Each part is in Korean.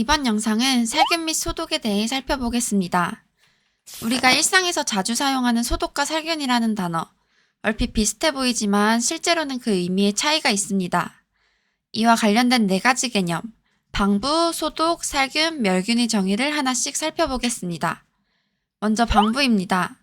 이번 영상은 살균 및 소독에 대해 살펴보겠습니다. 우리가 일상에서 자주 사용하는 소독과 살균이라는 단어. 얼핏 비슷해 보이지만 실제로는 그 의미에 차이가 있습니다. 이와 관련된 네 가지 개념. 방부, 소독, 살균, 멸균의 정의를 하나씩 살펴보겠습니다. 먼저 방부입니다.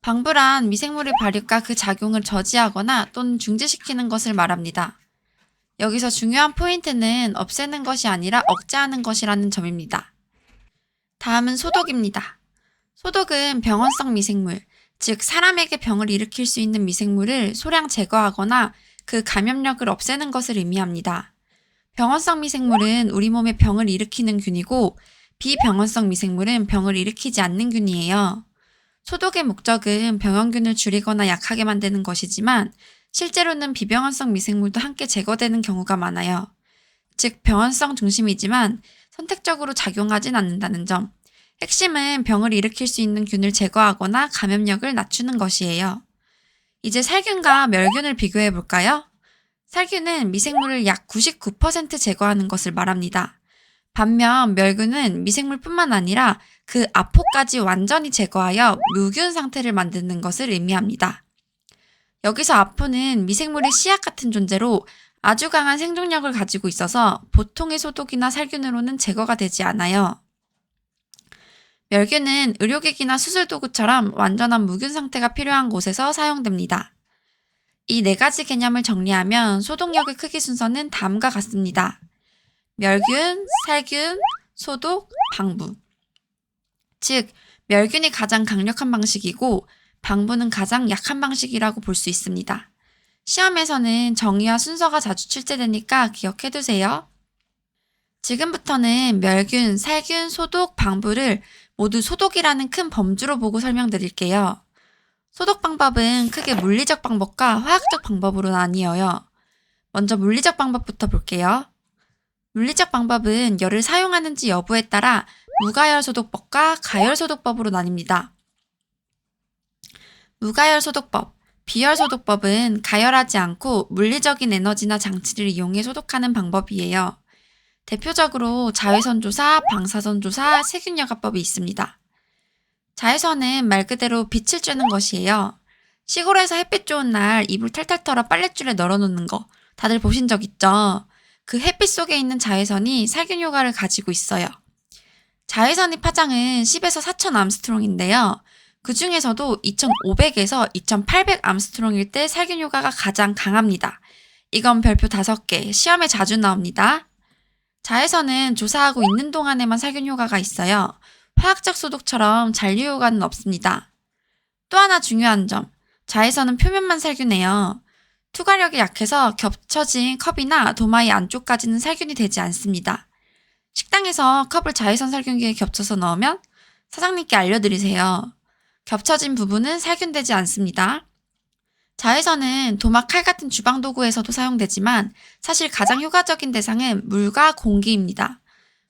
방부란 미생물의 발육과 그 작용을 저지하거나 또는 중지시키는 것을 말합니다. 여기서 중요한 포인트는 없애는 것이 아니라 억제하는 것이라는 점입니다. 다음은 소독입니다. 소독은 병원성 미생물, 즉 사람에게 병을 일으킬 수 있는 미생물을 소량 제거하거나 그 감염력을 없애는 것을 의미합니다. 병원성 미생물은 우리 몸에 병을 일으키는 균이고 비병원성 미생물은 병을 일으키지 않는 균이에요. 소독의 목적은 병원균을 줄이거나 약하게 만드는 것이지만 실제로는 비병원성 미생물도 함께 제거되는 경우가 많아요. 즉 병원성 중심이지만 선택적으로 작용하진 않는다는 점. 핵심은 병을 일으킬 수 있는 균을 제거하거나 감염력을 낮추는 것이에요. 이제 살균과 멸균을 비교해 볼까요? 살균은 미생물을 약 99% 제거하는 것을 말합니다. 반면 멸균은 미생물뿐만 아니라 그 아포까지 완전히 제거하여 무균 상태를 만드는 것을 의미합니다. 여기서 아포는 미생물의 씨앗 같은 존재로 아주 강한 생존력을 가지고 있어서 보통의 소독이나 살균으로는 제거가 되지 않아요. 멸균은 의료기기나 수술도구처럼 완전한 무균 상태가 필요한 곳에서 사용됩니다. 이 네 가지 개념을 정리하면 소독력의 크기 순서는 다음과 같습니다. 멸균, 살균, 소독, 방부. 즉, 멸균이 가장 강력한 방식이고 방부는 가장 약한 방식이라고 볼 수 있습니다. 시험에서는 정의와 순서가 자주 출제되니까 기억해 두세요. 지금부터는 멸균, 살균, 소독, 방부를 모두 소독이라는 큰 범주로 보고 설명드릴게요. 소독 방법은 크게 물리적 방법과 화학적 방법으로 나뉘어요. 먼저 물리적 방법부터 볼게요. 물리적 방법은 열을 사용하는지 여부에 따라 무가열 소독법과 가열 소독법으로 나뉩니다. 무가열 소독법, 비열 소독법은 가열하지 않고 물리적인 에너지나 장치를 이용해 소독하는 방법이에요. 대표적으로 자외선 조사, 방사선 조사, 세균 여과법이 있습니다. 자외선은 말 그대로 빛을 쬐는 것이에요. 시골에서 햇빛 좋은 날 이불 탈탈 털어 빨랫줄에 널어놓는 거 다들 보신 적 있죠? 그 햇빛 속에 있는 자외선이 살균 효과를 가지고 있어요. 자외선의 파장은 10에서 4000 암스트롱인데요. 그 중에서도 2500에서 2800 암스트롱일 때 살균 효과가 가장 강합니다. 이건 별표 5개, 시험에 자주 나옵니다. 자외선은 조사하고 있는 동안에만 살균 효과가 있어요. 화학적 소독처럼 잔류 효과는 없습니다. 또 하나 중요한 점, 자외선은 표면만 살균해요. 투과력이 약해서 겹쳐진 컵이나 도마의 안쪽까지는 살균이 되지 않습니다. 식당에서 컵을 자외선 살균기에 겹쳐서 넣으면 사장님께 알려드리세요. 겹쳐진 부분은 살균되지 않습니다. 자외선은 도마 칼 같은 주방 도구에서도 사용되지만 사실 가장 효과적인 대상은 물과 공기입니다.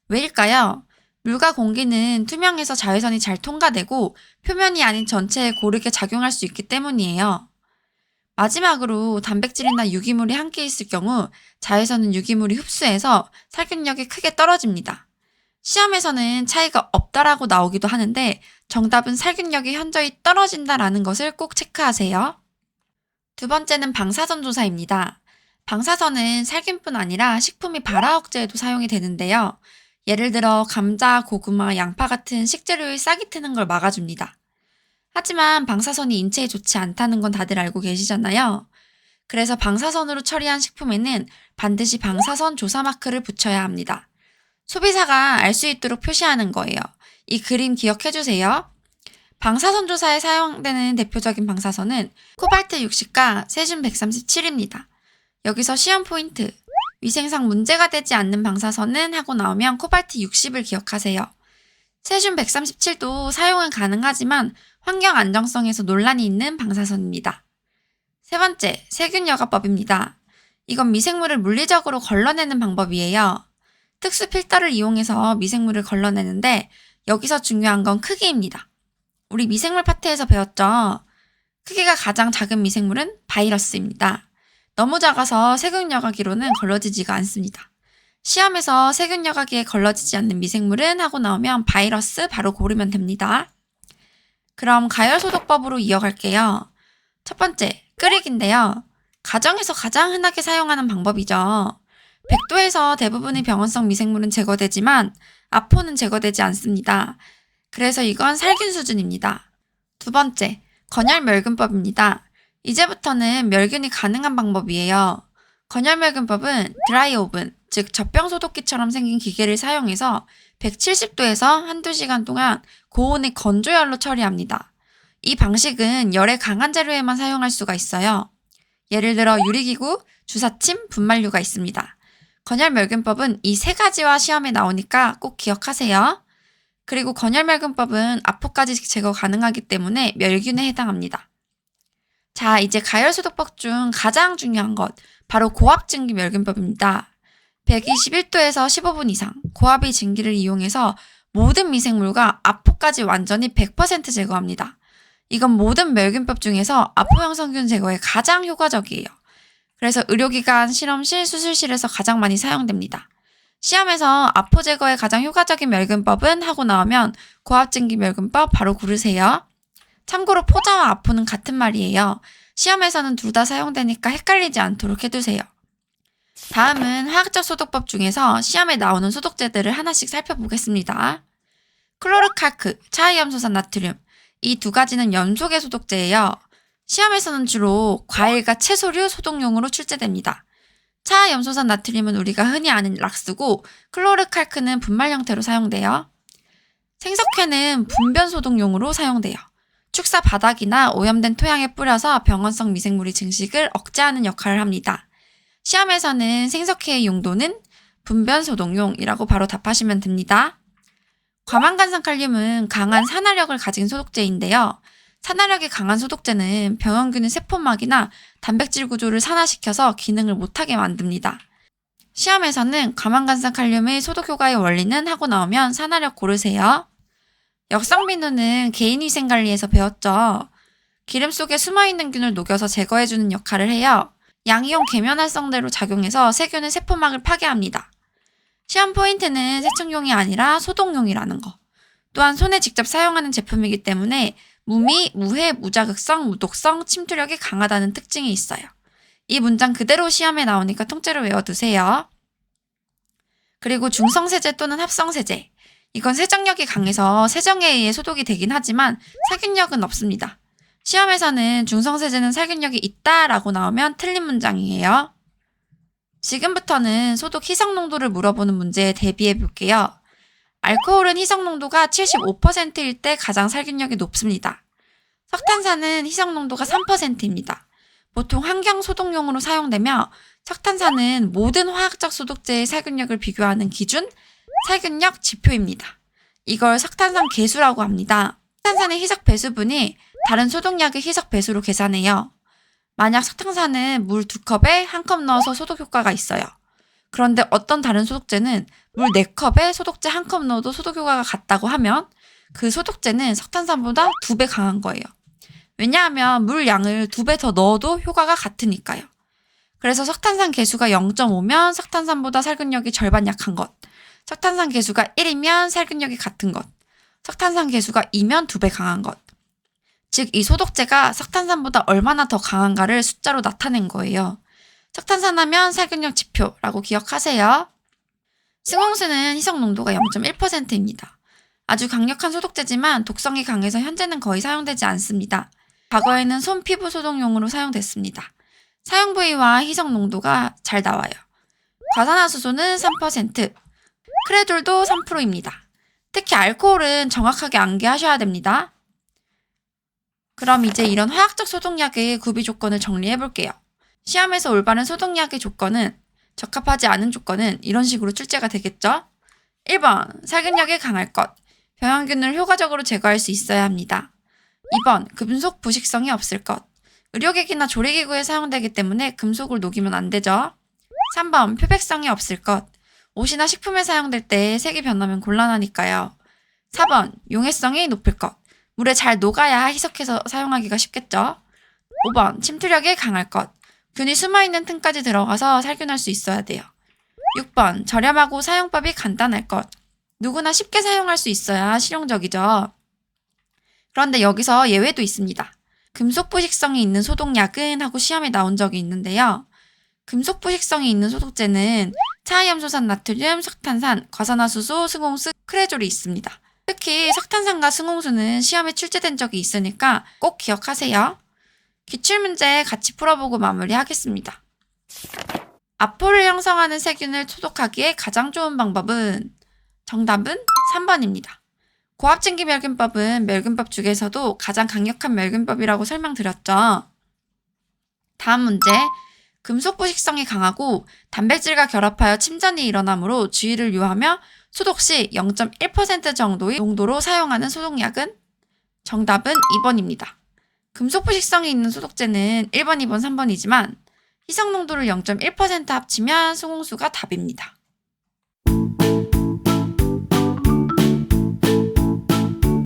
왜일까요? 물과 공기는 투명해서 자외선이 잘 통과되고 표면이 아닌 전체에 고르게 작용할 수 있기 때문이에요. 마지막으로 단백질이나 유기물이 함께 있을 경우 자외선은 유기물이 흡수해서 살균력이 크게 떨어집니다. 시험에서는 차이가 없다라고 나오기도 하는데 정답은 살균력이 현저히 떨어진다라는 것을 꼭 체크하세요. 두 번째는 방사선 조사입니다. 방사선은 살균뿐 아니라 식품의 발화 억제에도 사용이 되는데요. 예를 들어 감자, 고구마, 양파 같은 식재료의 싹이 트는 걸 막아줍니다. 하지만 방사선이 인체에 좋지 않다는 건 다들 알고 계시잖아요. 그래서 방사선으로 처리한 식품에는 반드시 방사선 조사 마크를 붙여야 합니다. 소비자가 알 수 있도록 표시하는 거예요. 이 그림 기억해 주세요. 방사선 조사에 사용되는 대표적인 방사선은 코발트 60과 세슘 137입니다. 여기서 시험 포인트. 위생상 문제가 되지 않는 방사선은 하고 나오면 코발트 60을 기억하세요. 세슘 137도 사용은 가능하지만 환경 안정성에서 논란이 있는 방사선입니다. 세 번째, 세균 여과법입니다. 이건 미생물을 물리적으로 걸러내는 방법이에요. 특수 필터를 이용해서 미생물을 걸러내는데 여기서 중요한 건 크기입니다. 우리 미생물 파트에서 배웠죠? 크기가 가장 작은 미생물은 바이러스입니다. 너무 작아서 세균 여과기로는 걸러지지가 않습니다. 시험에서 세균 여과기에 걸러지지 않는 미생물은 하고 나오면 바이러스 바로 고르면 됩니다. 그럼 가열 소독법으로 이어갈게요. 첫 번째, 끓이기인데요. 가정에서 가장 흔하게 사용하는 방법이죠. 백도에서 대부분의 병원성 미생물은 제거되지만 아포는 제거되지 않습니다. 그래서 이건 살균 수준입니다. 두 번째, 건열 멸균법입니다. 이제부터는 멸균이 가능한 방법이에요. 건열 멸균법은 드라이 오븐, 즉 젖병 소독기처럼 생긴 기계를 사용해서 170도에서 한두 시간 동안 고온의 건조열로 처리합니다. 이 방식은 열에 강한 재료에만 사용할 수가 있어요. 예를 들어 유리기구, 주사침, 분말류가 있습니다. 건열 멸균법은 이 세 가지와 시험에 나오니까 꼭 기억하세요. 그리고 건열 멸균법은 아포까지 제거 가능하기 때문에 멸균에 해당합니다. 자, 이제 가열 소독법 중 가장 중요한 것, 바로 고압 증기 멸균법입니다. 121도에서 15분 이상 고압의 증기를 이용해서 모든 미생물과 아포까지 완전히 100% 제거합니다. 이건 모든 멸균법 중에서 아포 형 성균 제거에 가장 효과적이에요. 그래서 의료기관, 실험실, 수술실에서 가장 많이 사용됩니다. 시험에서 아포 제거에 가장 효과적인 멸균법은 하고 나오면 고압증기 멸균법 바로 고르세요. 참고로 포자와 아포는 같은 말이에요. 시험에서는 둘 다 사용되니까 헷갈리지 않도록 해두세요. 다음은 화학적 소독법 중에서 시험에 나오는 소독제들을 하나씩 살펴보겠습니다. 클로르칼크, 차이염소산 나트륨. 이 두 가지는 염소계 소독제예요. 시험에서는 주로 과일과 채소류 소독용으로 출제됩니다. 차염소산 나트륨은 우리가 흔히 아는 락스고 클로르칼크는 분말 형태로 사용돼요. 생석회는 분변 소독용으로 사용돼요. 축사 바닥이나 오염된 토양에 뿌려서 병원성 미생물의 증식을 억제하는 역할을 합니다. 시험에서는 생석회의 용도는 분변 소독용이라고 바로 답하시면 됩니다. 과망간산 칼륨은 강한 산화력을 가진 소독제인데요. 산화력이 강한 소독제는 병원균의 세포막이나 단백질 구조를 산화시켜서 기능을 못하게 만듭니다. 시험에서는 과망간산 칼륨의 소독 효과의 원리는 하고 나오면 산화력 고르세요. 역성비누는 개인위생관리에서 배웠죠. 기름 속에 숨어있는 균을 녹여서 제거해주는 역할을 해요. 양이온 계면활성대로 작용해서 세균의 세포막을 파괴합니다. 시험 포인트는 세척용이 아니라 소독용이라는 거. 또한 손에 직접 사용하는 제품이기 때문에 무미, 무해, 무자극성, 무독성, 침투력이 강하다는 특징이 있어요. 이 문장 그대로 시험에 나오니까 통째로 외워두세요. 그리고 중성세제 또는 합성세제. 이건 세정력이 강해서 세정에 의해 소독이 되긴 하지만 살균력은 없습니다. 시험에서는 중성세제는 살균력이 있다라고 나오면 틀린 문장이에요. 지금부터는 소독 희석 농도를 물어보는 문제에 대비해 볼게요. 알코올은 희석 농도가 75%일 때 가장 살균력이 높습니다. 석탄산은 희석 농도가 3%입니다. 보통 환경 소독용으로 사용되며 석탄산은 모든 화학적 소독제의 살균력을 비교하는 기준 살균력 지표입니다. 이걸 석탄산 계수라고 합니다. 석탄산의 희석 배수분이 다른 소독약의 희석 배수로 계산해요. 만약 석탄산은 물두 컵에 한컵 넣어서 소독 효과가 있어요. 그런데 어떤 다른 소독제는 물네 컵에 소독제 한컵 넣어도 소독 효과가 같다고 하면 그 소독제는 석탄산보다 두배 강한 거예요. 왜냐하면 물 양을 두배더 넣어도 효과가 같으니까요. 그래서 석탄산 개수가 0.5면 석탄산보다 살균력이 절반 약한 것. 석탄산 개수가 1이면 살균력이 같은 것. 석탄산 개수가 2면 두배 강한 것. 즉, 이 소독제가 석탄산보다 얼마나 더 강한가를 숫자로 나타낸 거예요. 석탄산 하면 살균력 지표라고 기억하세요. 승홍수는 희석 농도가 0.1%입니다. 아주 강력한 소독제지만 독성이 강해서 현재는 거의 사용되지 않습니다. 과거에는 손 피부 소독용으로 사용됐습니다. 사용 부위와 희석 농도가 잘 나와요. 과산화수소는 3%, 크레돌도 3%입니다. 특히 알코올은 정확하게 암기하셔야 됩니다. 그럼 이제 이런 화학적 소독약의 구비 조건을 정리해 볼게요. 시험에서 올바른 소독약의 조건은 적합하지 않은 조건은 이런 식으로 출제가 되겠죠? 1번, 살균력이 강할 것. 병원균을 효과적으로 제거할 수 있어야 합니다. 2번, 금속 부식성이 없을 것. 의료기기나 조리기구에 사용되기 때문에 금속을 녹이면 안 되죠. 3번, 표백성이 없을 것. 옷이나 식품에 사용될 때 색이 변하면 곤란하니까요. 4번, 용해성이 높을 것. 물에 잘 녹아야 희석해서 사용하기가 쉽겠죠. 5번, 침투력이 강할 것. 균이 숨어있는 틈까지 들어가서 살균할 수 있어야 돼요. 6번. 저렴하고 사용법이 간단할 것. 누구나 쉽게 사용할 수 있어야 실용적이죠. 그런데 여기서 예외도 있습니다. 금속 부식성이 있는 소독약은 하고 시험에 나온 적이 있는데요. 금속 부식성이 있는 소독제는 차이염소산 나트륨, 석탄산, 과산화수소, 승홍수, 크레졸이 있습니다. 특히 석탄산과 승홍수는 시험에 출제된 적이 있으니까 꼭 기억하세요. 기출문제 같이 풀어보고 마무리하겠습니다. 아포를 형성하는 세균을 소독하기에 가장 좋은 방법은 정답은 3번입니다. 고압증기 멸균법은 멸균법 중에서도 가장 강력한 멸균법이라고 설명드렸죠. 다음 문제. 금속 부식성이 강하고 단백질과 결합하여 침전이 일어나므로 주의를 요하며 소독 시 0.1% 정도의 농도로 사용하는 소독약은 정답은 2번입니다. 금속 부식성이 있는 소독제는 1번, 2번, 3번이지만 희석 농도를 0.1% 합치면 수공수가 답입니다.